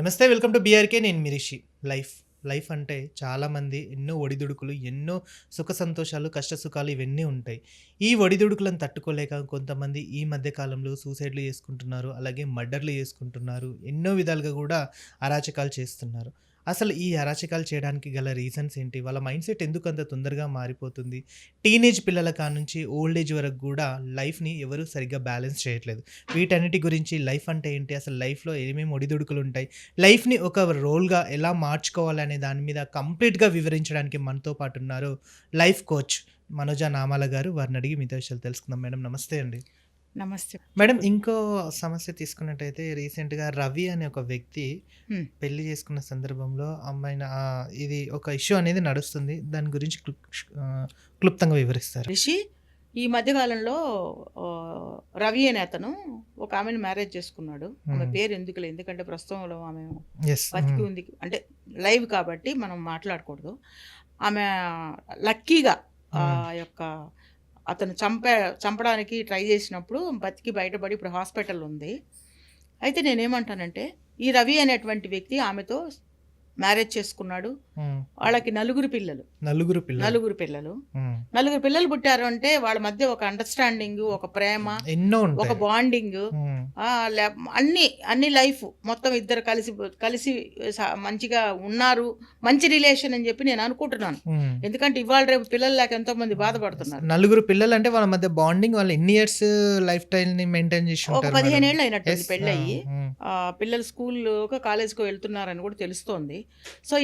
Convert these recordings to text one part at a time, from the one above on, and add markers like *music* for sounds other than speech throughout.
నమస్తే welcome to BRK. నేను మిరిషి life life అంటే చాలామంది ఎన్నో ఒడిదుడుకులు ఎన్నో సుఖ సంతోషాలు కష్ట సుఖాలు ఇవన్నీ ఉంటాయి. ఈ ఒడిదుడుకులను తట్టుకోలేక కొంతమంది ఈ మధ్య కాలంలో సూసైడ్లు చేసుకుంటున్నారు అలాగే మర్డర్లు చేసుకుంటున్నారు ఎన్నో విధాలుగా కూడా అరాచకాలు చేస్తున్నారు. అసలు ఈ అరాచకాలు చేయడానికి గల రీజన్స్ ఏంటి? వాళ్ళ మైండ్ సెట్ ఎందుకు అంత తొందరగా మారిపోతుంది? టీనేజ్ పిల్లల కానుంచి ఓల్డ్ ఏజ్ వరకు కూడా లైఫ్ని ఎవరు సరిగ్గా బ్యాలెన్స్ చేయట్లేదు. వీటన్నిటి గురించి లైఫ్ అంటే ఏంటి? అసలు లైఫ్లో ఏమేమి ఒడిదుడుకులు ఉంటాయి? లైఫ్ని ఒక రోల్గా ఎలా మార్చుకోవాలనే దాని మీద కంప్లీట్గా వివరించడానికి మనతో పాటు ఉన్నారు లైఫ్ కోచ్ మనోజ నామాల గారు. వారిని అడిగి మీతో విషయాలు తెలుసుకుందాం. మేడం నమస్తే అండి. నమస్తే. మేడం ఇంకో సమస్య తీసుకున్నట్టయితే రీసెంట్గా రవి అనే ఒక వ్యక్తి. పెళ్ళి చేసుకున్న సందర్భంలో అమ్మాయిని ఇది ఒక ఇష్యూ అనేది నడుస్తుంది. దాని గురించి క్లుప్తంగా వివరిస్తారు. రిషి ఈ మధ్యకాలంలో రవి అనే అతను ఒక ఆమెను మ్యారేజ్ చేసుకున్నాడు. ఆమె. పేరు ఎందుకులే ఎందుకంటే ప్రస్తుతంలో ఆమె బతికి ఉంది. అంటే లైవ్ కాబట్టి మనం మాట్లాడకూడదు. ఆమె లక్కీగా ఆ యొక్క అతను చంపే చంపడానికి ట్రై చేసినప్పుడు బతికి బయటపడి ఇప్పుడు హాస్పిటల్ ఉంది. అయితే నేనేమంటానంటే ఈ రవి అనేటువంటి వ్యక్తి ఆమెతో మ్యారేజ్ చేసుకున్నాడు. వాళ్ళకి నలుగురు పిల్లలు. నలుగురు పిల్లలు. నలుగురు పిల్లలు. నలుగురు పిల్లలు పుట్టారు అంటే వాళ్ళ మధ్య ఒక అండర్స్టాండింగ్ ఒక ప్రేమ ఎన్నో ఒక బాండింగ్. అన్ని అన్ని లైఫ్ మొత్తం ఇద్దరు కలిసి కలిసి మంచిగా ఉన్నారు. మంచి రిలేషన్ అని చెప్పి నేను అనుకుంటున్నాను. ఎందుకంటే ఇవాళ రేపు పిల్లలు లేక ఎంతో మంది బాధపడుతున్నారు. నలుగురు పిల్లలు అంటే వాళ్ళ మధ్య బాండింగ్ వాళ్ళు ఎన్ని ఇయర్స్ లైఫ్ స్టైల్ని మెయింటైన్ చేసి ఒక పదిహేను? ఏళ్ళు అయినట్టు. పెళ్ళయి. పిల్లలు స్కూల్లో కాలేజ్కో వెళ్తున్నారని కూడా తెలుస్తోంది. సో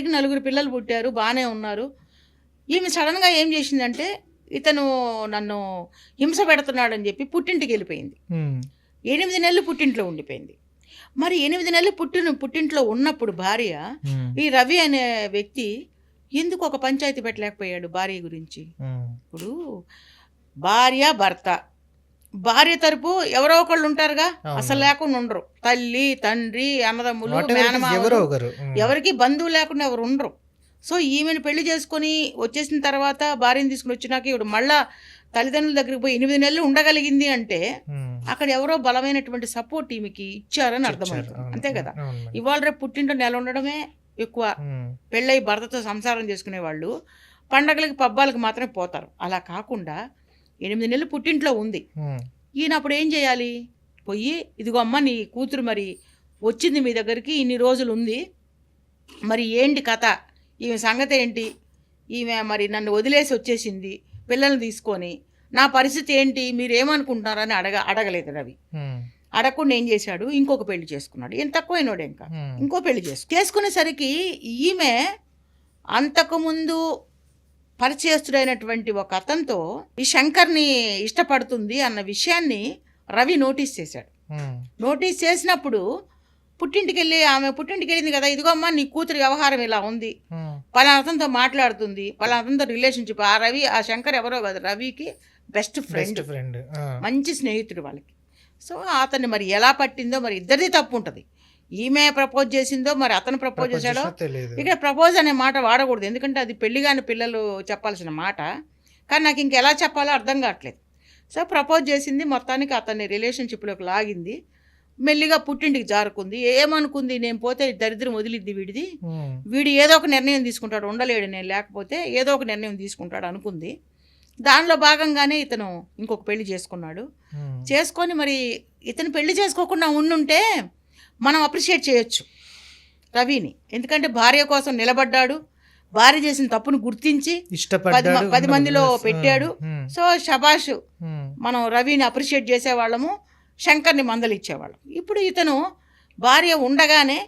ఏదేమైనప్పటికీ నలుగురు పిల్లలు పుట్టారు బాగానే ఉన్నారు ఈమె సడన్గా ఏం చేసిందంటే ఇతను నన్ను హింస పెడుతున్నాడని చెప్పి పుట్టింటికి వెళ్ళిపోయింది. ఎనిమిది నెలలు పుట్టింట్లో ఉండిపోయింది మరి ఎనిమిది నెలలు పుట్టిన పుట్టింట్లో ఉన్నప్పుడు భార్య. ఈ రవి అనే వ్యక్తి ఎందుకు ఒక పంచాయతీ పెట్టలేకపోయాడు భార్య గురించి. ఇప్పుడు భార్య భర్త భార్య తరపు ఎవరో ఒకళ్ళు ఉంటారుగా. అసలు లేకుండా ఉండరు తల్లి తండ్రి అన్నదమ్ములు. ఎవరికి బంధువు లేకుండా ఎవరు ఉండరు సో ఈమెను పెళ్ళి చేసుకొని వచ్చేసిన తర్వాత భార్యను తీసుకుని వచ్చినాక ఇప్పుడు మళ్ళా తల్లిదండ్రుల దగ్గరికి పోయి ఎనిమిది నెలలు ఉండగలిగింది అంటే. అక్కడ ఎవరో బలమైనటువంటి సపోర్ట్ ఈమెకి ఇచ్చారని ఇచ్చారు. అర్థమవుతుంది. అంతే కదా. ఇవాళ రేపు పుట్టింటో నెల ఉండడమే ఎక్కువ. పెళ్ళై భర్తతో సంసారం చేసుకునే వాళ్ళు పండగలకి పబ్బాలకు మాత్రమే పోతారు అలా కాకుండా ఎనిమిది నెలలు పుట్టింట్లో ఉంది. ఈయన అప్పుడు ఏం చేయాలి? పోయి ఇదిగో అమ్మ నీ కూతురు మరి వచ్చింది మీ దగ్గరికి ఇన్ని రోజులు ఉంది. మరి ఏంటి కథ? ఈమె సంగతి ఏంటి? ఈమె మరి నన్ను వదిలేసి వచ్చేసింది పిల్లల్ని తీసుకొని. నా పరిస్థితి ఏంటి? మీరు ఏమనుకుంటున్నారని అడగ అడగలేదు రవి. అడగకుండా ఏం చేశాడు? ఇంకొక పెళ్ళి చేసుకున్నాడు. ఏం తక్కువైనోడు ఇంకా. ఇంకో పెళ్ళి చేసుకు చేసుకునేసరికి ఈమె అంతకుముందు పరిచయస్తుడైనటువంటి ఒక అతనితో ఈ శంకర్ని ఇష్టపడుతుంది అన్న విషయాన్ని రవి నోటీస్ చేశాడు. నోటీస్ చేసినప్పుడు పుట్టింటికి వెళ్ళి ఆమె పుట్టింటికి వెళ్ళింది కదా ఇదిగో అమ్మా నీ కూతురు వ్యవహారం ఇలా ఉంది. పలానా అతనితో మాట్లాడుతుంది. పలానా అతనితో రిలేషన్షిప్. ఆ రవి ఆ శంకర్ ఎవరో కాదు రవికి బెస్ట్ ఫ్రెండ్. బెస్ట్ ఫ్రెండ్ మంచి స్నేహితుడు వాళ్ళకి. సో అతన్ని మరి ఎలా పట్టిందో మరి ఇద్దరిది తప్పు ఉంటుంది. ఈమె ప్రపోజ్ చేసిందో మరి అతను ప్రపోజ్ చేశాడో? ఇక్కడ ప్రపోజ్ అనే మాట వాడకూడదు. ఎందుకంటే అది పెళ్ళి కాని పిల్లలు చెప్పాల్సిన మాట. కానీ నాకు ఇంకెలా చెప్పాలో అర్థం కావట్లేదు. సో ప్రపోజ్ చేసింది మొత్తానికి అతన్ని రిలేషన్షిప్లోకి లాగింది. మెల్లిగా పుట్టింటికి జారుకుంది. ఏమనుకుంది? నేను పోతే దరిద్రం వదిలిద్ది వీడిది. వీడు ఏదో ఒక నిర్ణయం తీసుకుంటాడు. ఉండలేడు నేను లేకపోతే ఏదో ఒక నిర్ణయం తీసుకుంటాడు అనుకుంది. దానిలో భాగంగానే ఇతను ఇంకొక పెళ్ళి చేసుకున్నాడు. చేసుకొని మరి ఇతను పెళ్ళి చేసుకోకుండా ఉండుంటే మనం అప్రిషియేట్ చేయొచ్చు రవిని ఎందుకంటే భార్య కోసం నిలబడ్డాడు భార్య చేసిన తప్పును గుర్తించి పది మందిలో. పెట్టాడు. సో షబాష్. మనం రవిని అప్రిషియేట్ చేసేవాళ్ళము శంకర్ని మందలిచ్చేవాళ్ళం ఇప్పుడు ఇతను భార్య ఉండగానే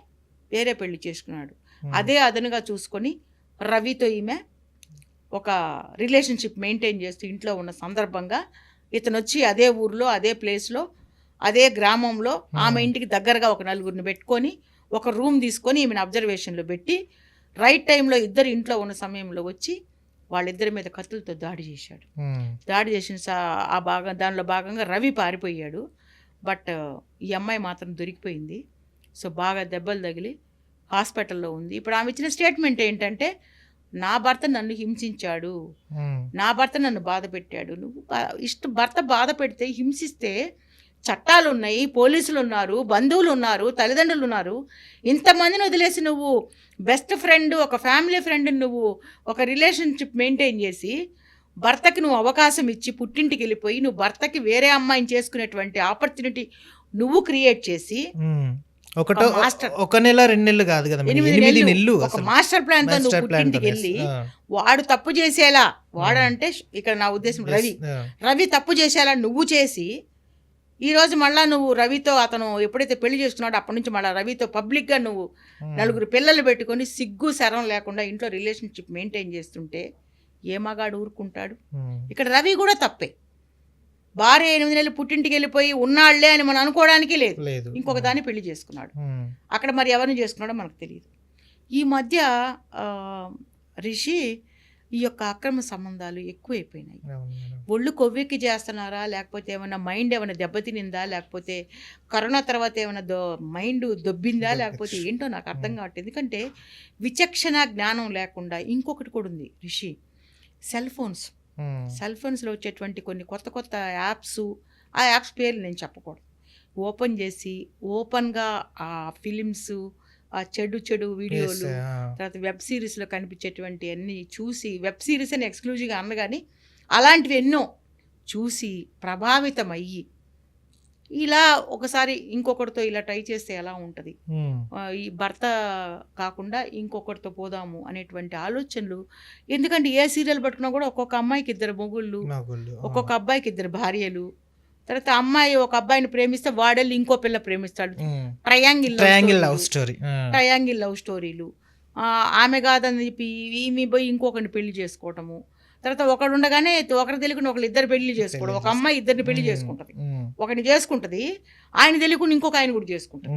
వేరే పెళ్ళి చేసుకున్నాడు. అదే అదనుగా చూసుకొని రవితో ఈమె ఒక రిలేషన్షిప్ మెయింటైన్ చేస్తూ ఇంట్లో ఉన్న సందర్భంగా ఇతను వచ్చి అదే ఊర్లో అదే ప్లేస్లో అదే గ్రామంలో ఆమె ఇంటికి దగ్గరగా ఒక నలుగురిని పెట్టుకొని ఒక రూమ్ తీసుకొని ఈమెను అబ్జర్వేషన్లో పెట్టి రైట్ టైంలో ఇద్దరు ఇంట్లో ఉన్న సమయంలో వచ్చి వాళ్ళిద్దరి మీద కత్తులతో దాడి చేశాడు. దాడి చేసిన ఆ భాగం దానిలో భాగంగా రవి పారిపోయాడు. బట్ ఈ అమ్మాయి మాత్రం దొరికిపోయింది. సో బాగా దెబ్బలు తగిలి హాస్పిటల్లో ఉంది. ఇప్పుడు ఆమె ఇచ్చిన స్టేట్మెంట్ ఏంటంటే నా భర్త నన్ను హింసించాడు. నా భర్త నన్ను బాధ పెట్టాడు. నువ్వు ఇష్ట భర్త బాధ పెడితే హింసిస్తే చట్టాలు ఉన్నాయి పోలీసులు ఉన్నారు బంధువులు ఉన్నారు తల్లిదండ్రులు ఉన్నారు ఇంతమందిని వదిలేసి నువ్వు బెస్ట్ ఫ్రెండ్ ఒక ఫ్యామిలీ ఫ్రెండ్ నువ్వు ఒక రిలేషన్షిప్ మెయింటైన్ చేసి భర్తకి నువ్వు అవకాశం ఇచ్చి పుట్టింటికి వెళ్ళిపోయి నువ్వు భర్తకి వేరే అమ్మాయిని చేసుకునేటువంటి ఆపర్చునిటీ నువ్వు క్రియేట్ చేసి. ఒకటో ఒక నెల రెండు నెలలు కాదు కదా. ఎనిమిది నెలలు ఒక మాస్టర్ ప్లాన్తో నువ్వు పుట్టింటికి వెళ్ళి వాడు తప్పు చేసేలా వాడు. అంటే ఇక్కడ నా ఉద్దేశం రవి రవి తప్పు చేసేలా నువ్వు చేసి ఈ రోజు మళ్ళా నువ్వు రవితో అతను ఎప్పుడైతే పెళ్ళి చేసుకున్నాడో అప్పటి నుంచి మళ్ళీ రవితో పబ్లిక్గా నువ్వు. నలుగురు పిల్లలు పెట్టుకొని సిగ్గు శరం లేకుండా ఇంట్లో రిలేషన్షిప్ మెయింటైన్ చేస్తుంటే ఏ మగాడు ఊరుకుంటాడు. ఇక్కడ రవి కూడా తప్పే. భార్య ఎనిమిది నెలలు పుట్టింటికి వెళ్ళిపోయి ఉన్నాళ్ళే అని మనం అనుకోవడానికి లేదు. ఇంకొక దాన్ని పెళ్ళి చేసుకున్నాడు. అక్కడ మరి ఎవరిని చేసుకున్నాడో మనకు తెలియదు. ఈ మధ్య రిషి ఈ యొక్క అక్రమ సంబంధాలు ఎక్కువైపోయినాయి. ఒళ్ళు కొవ్వెక్కి చేస్తున్నారా? లేకపోతే ఏమైనా మైండ్ ఏమైనా దెబ్బతినిందా? లేకపోతే కరోనా తర్వాత ఏమైనా దో మైండ్ దొబ్బిందా? లేకపోతే ఏంటో నాకు అర్థం కావట్లేదు. ఎందుకంటే విచక్షణ జ్ఞానం లేకుండా ఇంకొకటి కూడా ఉంది. Rishi cell phones. సెల్ ఫోన్స్లో వచ్చేటువంటి కొన్ని కొత్త కొత్త యాప్స్ ఆ యాప్స్ పేర్లు నేను చెప్పకూడదు. ఓపెన్ చేసి ఓపెన్గా ఆ ఫిలిమ్స్ ఆ చెడు చెడు వీడియోలు. తర్వాత వెబ్ సిరీస్లో కనిపించేటువంటి అన్ని చూసి వెబ్ సిరీస్ అని ఎక్స్క్లూజివ్గా అనగాని అలాంటివి ఎన్నో చూసి ప్రభావితం అయ్యి ఇలా ఒకసారి ఇంకొకరితో ఇలా ట్రై చేస్తే ఎలా ఉంటుంది ఈ భర్త కాకుండా ఇంకొకరితో పోదాము అనేటువంటి ఆలోచనలు ఎందుకంటే ఏ సీరియల్ పట్టుకున్నా కూడా ఒక్కొక్క అమ్మాయికి ఇద్దరు మొగుళ్ళు. ఒక్కొక్క అబ్బాయికి ఇద్దరు భార్యలు తర్వాత అమ్మాయి ఒక అబ్బాయిని ప్రేమిస్తే వాడెళ్ళి ఇంకో పిల్ల ప్రేమిస్తాడు. Triangle triangle love story. Triangle love స్టోరీలు ఆమె కాదని చెప్పి ఈమె పోయి ఇంకొకరిని పెళ్ళి చేసుకోవటము. తర్వాత ఒకడు ఉండగానే ఒకరు తెలియకుండా ఒకళ్ళు ఇద్దరు పెళ్ళి చేసుకోవడం. ఒక అమ్మాయి ఇద్దరిని పెళ్ళి. చేసుకుంటది. ఒకరిని చేసుకుంటది ఆయన తెలియకుండా ఇంకొక ఆయన కూడా చేసుకుంటది.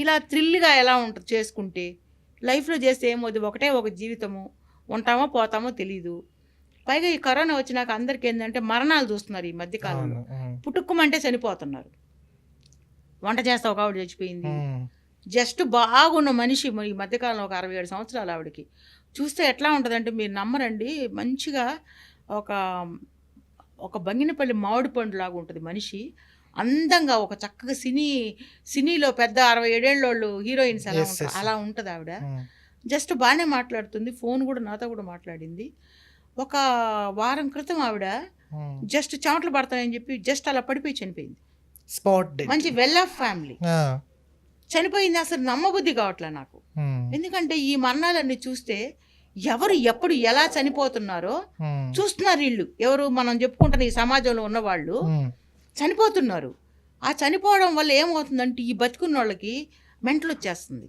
ఇలా థ్రిల్గా ఎలా ఉంటుంది చేసుకుంటే లైఫ్లో చేస్తే ఏమవుతుంది? ఒకటే ఒక జీవితము. ఉంటామో పోతామో తెలీదు. పైగా ఈ కరోనా వచ్చినాక అందరికి ఏంటంటే మరణాలు చూస్తున్నారు ఈ మధ్యకాలంలో అవును ఉమ్. పుట్టుక్కుమంటే చనిపోతున్నారు వంట చేస్తా ఒక ఆవిడ చచ్చిపోయింది. జస్ట్ బాగున్న మనిషి ఈ మధ్యకాలంలో ఒక అరవై ఏడు సంవత్సరాలు ఆవిడకి చూస్తే ఎట్లా ఉంటుందంటే మీరు నమ్మరండి మంచిగా ఒక ఒక బంగినపల్లి మామిడి పండు లాగా ఉంటుంది మనిషి అందంగా ఒక చక్కగా సినీ సినీలో పెద్ద అరవై ఏడేళ్ళోళ్ళు హీరోయిన్స్ yes. అలా ఉంటుంది ఆవిడ. జస్ట్ బాగానే మాట్లాడుతుంది ఫోన్ కూడా నాతో కూడా మాట్లాడింది ఒక వారం క్రితం ఆవిడ ఉమ్. జస్ట్ చెమటలు పడతాయని చెప్పి జస్ట్ అలా పడిపోయి చనిపోయింది స్పాట్. మంచి వెల్ ఆఫ్ ఫ్యామిలీ. చనిపోయింది అసలు నమ్మబుద్ధి కావట్లే నాకు ఉమ్. ఎందుకంటే ఈ మరణాలన్నీ చూస్తే ఎవరు ఎప్పుడు ఎలా చనిపోతున్నారో ఉమ్. చూస్తున్నారు వీళ్ళు ఎవరు మనం చెప్పుకుంటున్న ఈ సమాజంలో ఉన్నవాళ్ళు. చనిపోతున్నారు ఆ చనిపోవడం వల్ల ఏమవుతుందంటే ఈ బతుకున్న వాళ్ళకి మెంటలు వచ్చేస్తుంది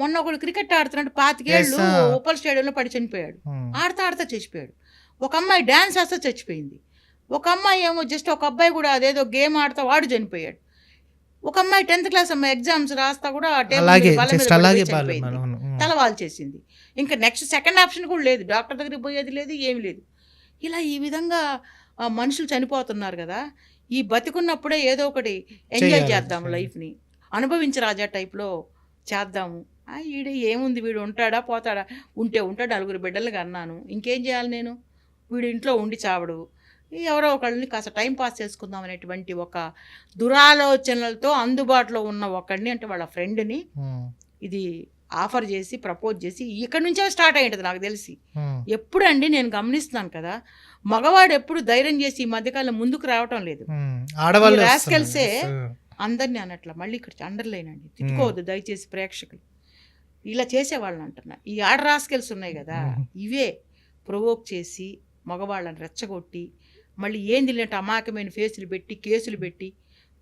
మొన్న ఒకడు క్రికెట్ ఆడుతున్నట్టు పాతికేళ్ళు. ఓపల్ స్టేడియంలో పడి చనిపోయాడు. ఆడతా ఆడతా చచ్చిపోయాడు. ఒక అమ్మాయి డ్యాన్స్ వేస్తే చచ్చిపోయింది. ఒక అమ్మాయి ఏమో జస్ట్ ఒక అబ్బాయి కూడా అదేదో గేమ్ ఆడుతా వాడు చనిపోయాడు. ఒక అమ్మాయి టెన్త్ క్లాస్ అమ్మాయి ఎగ్జామ్స్ రాస్తా కూడా. తల వాల్చేసింది ఇంకా నెక్స్ట్ సెకండ్ ఆప్షన్ కూడా లేదు. డాక్టర్ దగ్గరికి పోయేది లేదు ఏమీ లేదు. ఇలా ఈ విధంగా మనుషులు చనిపోతున్నారు కదా. ఈ బతికున్నప్పుడే ఏదో ఒకటి ఎంజాయ్ చేయాలి, చేద్దాం చేయాలి. లైఫ్ని. అనుభవించి రాజా టైప్లో చేద్దాము. ఈడ ఏముంది? వీడు ఉంటాడా? పోతాడా? ఉంటే ఉంటాడు నలుగురు బిడ్డలుగా అన్నాను ఇంకేం చేయాలి నేను? వీడు ఇంట్లో ఉండి చావడు. ఎవరో ఒకళ్ళని కాస్త టైం పాస్ చేసుకుందాం అనేటువంటి ఒక దురాలోచనలతో అందుబాటులో ఉన్న ఒకడిని అంటే వాళ్ళ ఫ్రెండ్ని. ఇది ఆఫర్ చేసి ప్రపోజ్ చేసి ఇక్కడ నుంచే స్టార్ట్ అయ్యింటుంది నాకు తెలిసి. ఎప్పుడండి నేను గమనిస్తున్నాను కదా మగవాడు ఎప్పుడు ధైర్యం చేసి ఈ మధ్యకాలం ముందుకు రావటం లేదు. ఉమ్. అందరినీ అనట్ల మళ్ళీ ఇక్కడ అండర్లైన్ అండి. తిట్టుకోవద్దు దయచేసి ప్రేక్షకులు. ఇలా చేసేవాళ్ళని అంటున్నా ఈ ఆడ రాస్కెల్స్ ఉన్నాయి కదా. *laughs* ఇవే ప్రొవోక్ చేసి మగవాళ్ళని రెచ్చగొట్టి మళ్ళీ ఏంది లేంటే అమాయకమైన ఫేసులు పెట్టి కేసులు పెట్టి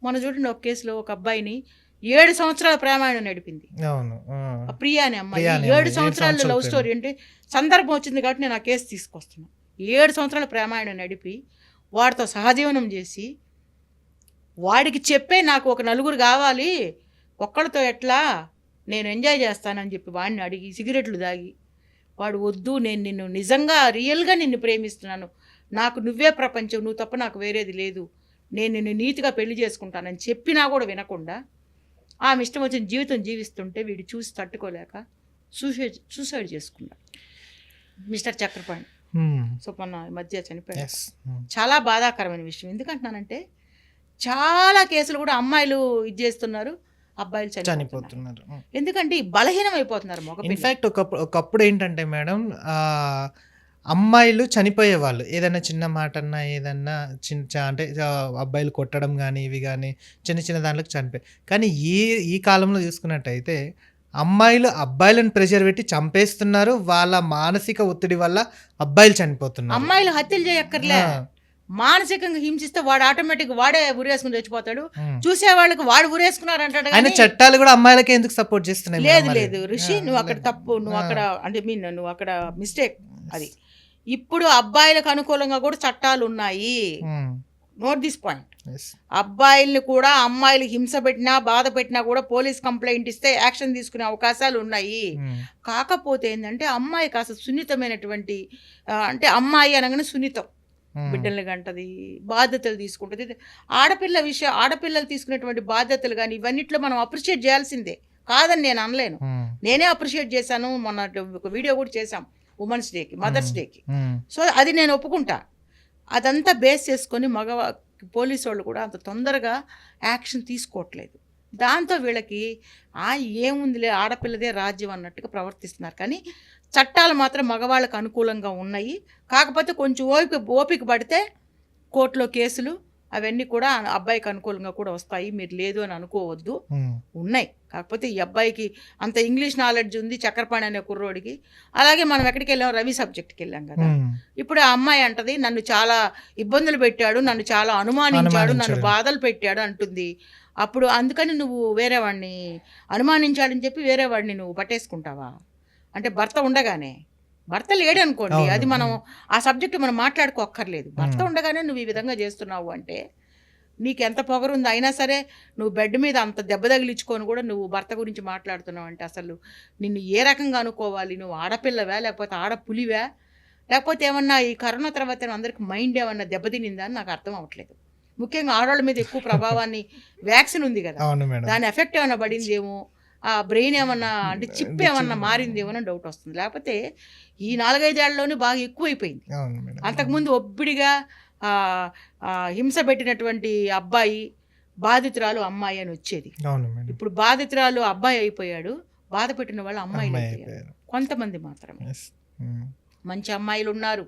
మన చూడండి ఒక కేసులో ఒక అబ్బాయిని ఏడు సంవత్సరాల ప్రేమాయణం నడిపింది. ప్రియా అనే అమ్మాయి. ఏడు సంవత్సరాల లవ్ స్టోరీ అంటే సందర్భం వచ్చింది కాబట్టి నేను ఆ కేసు తీసుకొస్తున్నా. ఏడు సంవత్సరాల ప్రేమాయణం నడిపి వాడితో సహజీవనం చేసి వాడికి చెప్పే నాకు ఒక నలుగురు కావాలి ఒక్కడితో ఎట్లా నేను ఎంజాయ్ చేస్తానని చెప్పి వాడిని అడిగి సిగరెట్లు దాగి వాడు వద్దు నేను నిన్ను నిజంగా రియల్గా నిన్ను ప్రేమిస్తున్నాను. నాకు నువ్వే ప్రపంచం నువ్వు తప్ప నాకు వేరేది లేదు. నేను నిన్ను నీతిగా పెళ్ళి చేసుకుంటానని చెప్పినా కూడా వినకుండా ఆమె ఇష్టం వచ్చిన జీవితం జీవిస్తుంటే వీడు చూసి తట్టుకోలేక సూసైడ్ సూసైడ్ చేసుకున్నాడు. మిస్టర్ చక్రపాణి. సో మొన్న మధ్య చనిపోయాడు. చాలా బాధాకరమైన విషయం. ఎందుకంటున్నానంటే చాలా కేసులు కూడా అమ్మాయిలు ఇది చేస్తున్నారు. అబ్బాయిలు చనిపోతున్నారు. ఎందుకంటే బలహీనం అయిపోతున్నారు మగ ఇన్ఫ్యాక్ట్ ఒకప్పుడు ఒకప్పుడు ఏంటంటే మేడం అమ్మాయిలు చనిపోయేవాళ్ళు ఏదైనా చిన్న మాట అన్నా ఏదన్నా చిన్న అంటే అబ్బాయిలు కొట్టడం కానీ ఇవి కానీ చిన్న చిన్న దాంట్లోకి చనిపోయి కానీ ఈ ఈ కాలంలో చూసుకున్నట్టయితే అమ్మాయిలు అబ్బాయిలను ప్రెషర్ పెట్టి చంపేస్తున్నారు. వాళ్ళ మానసిక ఒత్తిడి వల్ల అబ్బాయిలు చనిపోతున్నారు. అమ్మాయిలు హత్యలు చేయక్కర్లే. మానసికంగా హింసిస్తే వాడు ఆటోమేటిక్ వాడే ఉరేసుకుని చచ్చిపోతాడు ఉమ్. చూసే వాళ్ళకి వాడు ఉరేసుకున్నారు అంటాడు ఆయన కానీ చట్టాలు కూడా అమ్మాయిలకే ఎందుకు సపోర్ట్ చేస్తున్నాయి లేదు? లేదు ఋషి నువ్వు అక్కడ. తప్పు నువ్వు. అక్కడ అంటే మీన్ నువ్వు అక్కడ మిస్టేక్ అది ఇప్పుడు అబ్బాయిలకు అనుకూలంగా కూడా చట్టాలు ఉన్నాయి నోట్ దిస్ పాయింట్. అబ్బాయిల్ని కూడా అమ్మాయిలు హింస పెట్టినా బాధ పెట్టినా కూడా పోలీస్ కంప్లైంట్ ఇస్తే యాక్షన్ తీసుకునే అవకాశాలు ఉన్నాయి ఉమ్, కాకపోతే ఏంటంటే అమ్మాయి కాస్త సున్నితమైనటువంటి అంటే అమ్మాయి అనగానే సున్నితం బిడ్డల్ని గంటది బాధ్యతలు తీసుకుంటుంది. ఆడపిల్ల విషయం ఆడపిల్లలు తీసుకునేటువంటి బాధ్యతలు కానీ ఇవన్నిట్లో మనం అప్రిషియేట్ చేయాల్సిందే. కాదని నేను అనలేను. నేనే అప్రిషియేట్ చేశాను మొన్న ఒక వీడియో కూడా చేశాం ఉమెన్స్ డేకి మదర్స్ డేకి సో అది నేను ఒప్పుకుంటా. అదంతా బేస్ చేసుకొని మగ పోలీసు వాళ్ళు కూడా అంత తొందరగా యాక్షన్ తీసుకోవట్లేదు. దాంతో వీళ్ళకి ఆ ఏముందిలే ఆడపిల్లదే రాజ్యం అన్నట్టుగా ప్రవర్తిస్తున్నారు. కానీ చట్టాలు మాత్రం మగవాళ్ళకు అనుకూలంగా ఉన్నాయి. కాకపోతే కొంచెం ఓపిక ఓపిక పడితే కోర్టులో కేసులు అవన్నీ కూడా అబ్బాయికి అనుకూలంగా కూడా వస్తాయి. మీరు లేదు అని అనుకోవద్దు. ఉన్నాయి. కాకపోతే ఈ అబ్బాయికి అంత ఇంగ్లీష్ నాలెడ్జ్ ఉంది చక్రపాణి అనే కుర్రోడికి. అలాగే మనం ఎక్కడికి వెళ్ళాం? రవి సబ్జెక్ట్కి వెళ్ళాం కదా. ఇప్పుడు ఆ అమ్మాయి అంటది నన్ను చాలా ఇబ్బందులు పెట్టాడు నన్ను చాలా అనుమానించాడు నన్ను. బాధలు పెట్టాడు అంటుంది. అప్పుడు అందుకని నువ్వు వేరే వాడిని అనుమానించాడని చెప్పి వేరే వాడిని నువ్వు పట్టేసుకుంటావా? అంటే భర్త ఉండగానే. భర్త లేడు అనుకోండి అవును, అది మనం. ఆ సబ్జెక్ట్ మనం మాట్లాడుకోక్కర్లేదు. భర్త. ఉండగానే నువ్వు ఈ విధంగా చేస్తున్నావు అంటే నీకు ఎంత పొగరుంది అయినా సరే నువ్వు బెడ్ మీద అంత దెబ్బ తగిలించుకొని కూడా నువ్వు భర్త గురించి మాట్లాడుతున్నావు అంటే అసలు నిన్ను ఏ రకంగా అనుకోవాలి? నువ్వు ఆడపిల్లవా? లేకపోతే ఆడపులివా? లేకపోతే ఏమన్నా ఈ కరోనా తర్వాత అందరికి మైండ్ ఏమన్నా దెబ్బతినిందా అని నాకు అర్థం అవ్వట్లేదు. ముఖ్యంగా ఆడవాళ్ళ మీద ఎక్కువ ప్రభావాన్ని *laughs* వ్యాక్సిన్ ఉంది కదా. దాని ఎఫెక్ట్ ఏమైనా పడిందేమో? ఆ బ్రెయిన్ ఏమన్నా *laughs* అంటే చిప్ ఏమన్నా మారిందేమో అని డౌట్ వస్తుంది. లేకపోతే ఈ నాలుగైదేళ్ళలోనే బాగా ఎక్కువైపోయింది. అంతకుముందు ఒబ్బిడిగా హింస పెట్టినటువంటి అబ్బాయి బాధితురాలు అమ్మాయి అని వచ్చేది. ఇప్పుడు బాధితురాలు అబ్బాయి అయిపోయాడు. బాధ పెట్టిన వాళ్ళు అమ్మాయిలు అయిపోయారు. కొంతమంది మాత్రమే. ఉమ్. మంచి అమ్మాయిలు ఉన్నారు.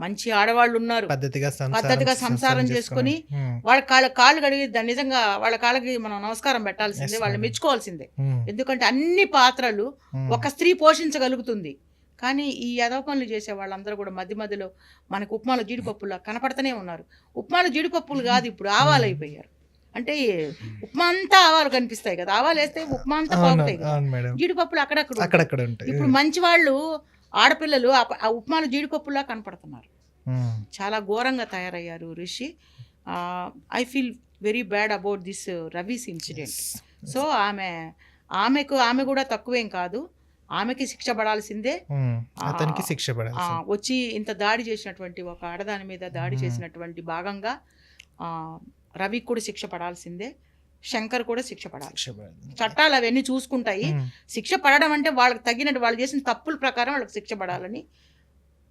మంచి ఆడవాళ్ళు ఉన్నారు. పద్ధతిగా సంసారం పద్ధతిగా సంసారం చేసుకొని వాళ్ళ కాళ్ళ కాళ్ళు కడిగి నిజంగా వాళ్ళ కాళ్ళకి మనం నమస్కారం పెట్టాల్సిందే madam. మెచ్చుకోవాల్సిందే. ఎందుకంటే అన్ని పాత్రలు. ఒక స్త్రీ పోషించగలుగుతుంది. కానీ ఈ యదవ పనులు చేసే వాళ్ళందరూ కూడా మధ్య మధ్యలో మనకు ఉప్మాలో జీడిపప్పులా కనపడుతూనే ఉన్నారు. ఉప్మాలో జీడిపప్పులు కాదు ఇప్పుడు ఆవాలు అయిపోయారు. అంటే ఉప్మా అంతా ఆవాలు కనిపిస్తాయి కదా ఆవాలు వేస్తే ఉప్మా అంతా బాగుతాయి మేడం. జీడిపప్పులు అక్కడక్కడ ఇప్పుడు మంచి వాళ్ళు ఆడపిల్లలు ఆ ఉప్మాలో జీడిపప్పులా కనపడుతున్నారు. చాలా ఘోరంగా తయారయ్యారు Rishi. I feel very bad about this Ravi's incident. So ఆమె ఆమెకు ఆమె కూడా తక్కువేం కాదు. ఆమెకి శిక్ష పడాల్సిందే. అతనికి శిక్ష వచ్చి ఇంత దాడి చేసినటువంటి ఒక ఆడదాని మీద దాడి. చేసినటువంటి భాగంగా ఆ, రవికి కూడా శిక్ష పడాల్సిందే. శంకర్ కూడా శిక్ష పడాలి. చట్టాలు అవన్నీ చూసుకుంటాయి. శిక్ష పడడం అంటే వాళ్ళకి తగినట్టు వాళ్ళు చేసిన తప్పుల ప్రకారం వాళ్ళకి శిక్ష పడాలని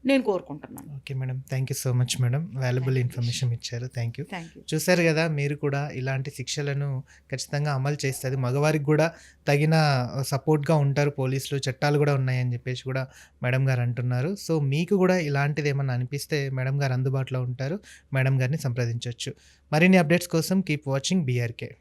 నేను కోరుకుంటున్నాను. Okay madam. Thank you so much madam. Valuable information ఇచ్చారు. థ్యాంక్ యూ చూశారు కదా మీరు కూడా ఇలాంటి శిక్షలను ఖచ్చితంగా అమలు చేస్తుంది. మగవారికి కూడా తగిన సపోర్ట్గా ఉంటారు పోలీసులు. చట్టాలు కూడా ఉన్నాయని చెప్పేసి కూడా మేడం గారు అంటున్నారు. సో మీకు కూడా ఇలాంటిది ఏమన్నా అనిపిస్తే మేడం గారు అందుబాటులో ఉంటారు. మేడం గారిని సంప్రదించవచ్చు మరిన్ని అప్డేట్స్ కోసం కీప్ వాచింగ్ బీఆర్కే